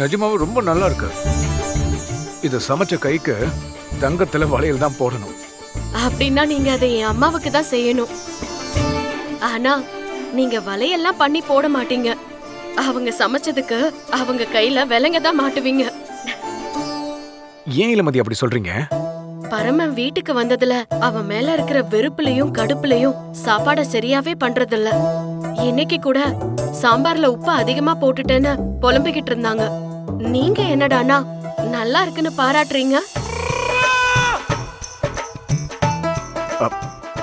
நிஜமாவே ரொம்ப நல்லா இருக்கு. இத சமைச்ச கைக்கு தங்கத்துல வளையல் தான் போடணும். அப்படின்னா நீங்க அதை என் அம்மாவுக்கு தான் செய்யணும். ஆனா நீங்க வலையெல்லாம் பண்ணி போட மாட்டீங்க. அவங்க சமைச்சதுக்கு அவங்க கையில விலங்க தான் மாட்டுவீங்க. ஏன் இளமதி அப்படி சொல்றீங்க? பரமன் வீட்டுக்கு வந்ததுல அவன் மேல இருக்கிற வெறுப்புலயும் கடுப்புலயும் சாப்பாட சரியாவே பண்றதில்ல. இன்னைக்கு கூட சாம்பார்ல உப்பு அதிகமா போட்டுட்டேன்னு புலம்பிக்கிட்டு இருந்தாங்க. நீங்க என்னடானா நல்லா இருக்குன்னு பாராட்டுறீங்க?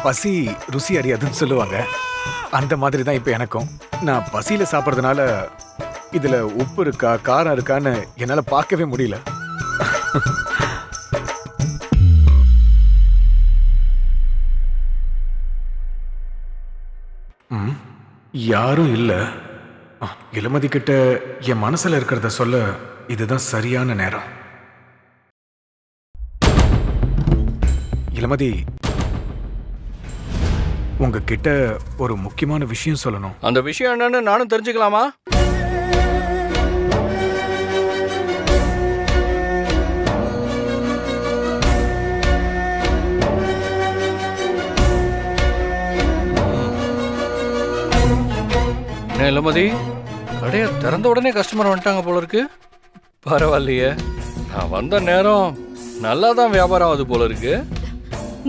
பசி ருசி அறியாதுன்னு சொல்லுவாங்க. அந்த மாதிரி தான் இப்போ எனக்கும். நான் பசியில சாப்பிட்றதுனால இதுல உப்பு இருக்கா காரம் இருக்கான்னு என்னால பார்க்கவே முடியல. யாரும் இல்லை. இளமதி கிட்ட என் மனசில் இருக்கிறத சொல்ல இதுதான் சரியான நேரம். இளமதி உங்ககிட்ட ஒரு முக்கியமான விஷயம் சொல்லணும். அந்த விஷயம் என்னன்னு நானும் தெரிஞ்சுக்கலாமா? என்ன இளமதி கடையை திறந்த உடனே கஸ்டமர் வந்துட்டாங்க போல இருக்கு. பரவாயில்லையே. நான் வந்த நேரம் நல்லா தான் வியாபாரம் ஆகுது போல இருக்கு.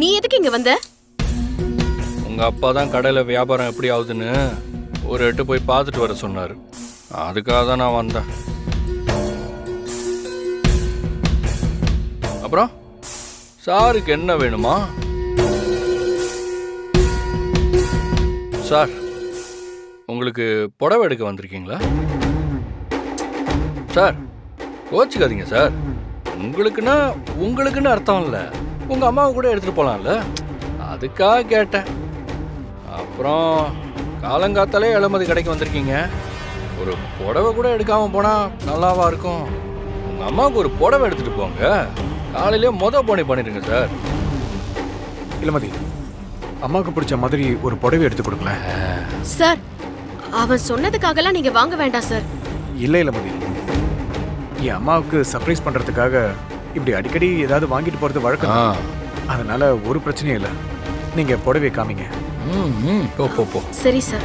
நீ எதுக்கு இங்க வந்த? உங்க அப்பா தான் கடையில் வியாபாரம் எப்படி ஆகுதுன்னு ஒரு எட்டு போய் பார்த்துட்டு வர சொன்னார். அதுக்காக தான் நான் வந்தேன். அப்புறம்? சாருக்கு என்ன வேணுமா? சார் உங்களுக்கு புடவை எடுக்க வந்திருக்கீங்களா? சார் கோச்சிக்காதீங்க சார். உங்களுக்குன்னா உங்களுக்குன்னு அர்த்தம் இல்லை. உங்கள் அம்மாவை கூட எடுத்துகிட்டு போகலாம்ல அதுக்காக கேட்டேன். அப்புறம் காலங்காத்தாலே இளமதி கடைக்கு வந்திருக்கீங்க. ஒரு புடவை கூட எடுக்காம போனா நல்லாவா இருக்கும்? உங்க அம்மாவுக்கு ஒரு புடவை எடுத்துட்டு போங்க. காலையிலேயே மொத போனி பண்ணிடுங்க சார். இளமதி அம்மாவுக்கு பிடிச்ச மாதிரி ஒரு புடவை எடுத்து கொடுங்களேன். சார் அவன் சொன்னதுக்காகலாம் நீங்க வாங்க வேண்டாம் சார் இல்லை இளமதி. என் அம்மாவுக்கு சர்ப்ரைஸ் பண்றதுக்காக இப்படி அடிக்கடி ஏதாவது வாங்கிட்டு போறது வழக்கம். தான். அதனால ஒரு பிரச்சனையும் இல்லை. நீங்க புடவை காமிங்க. ம் ம். போ போ போ. சரி சார்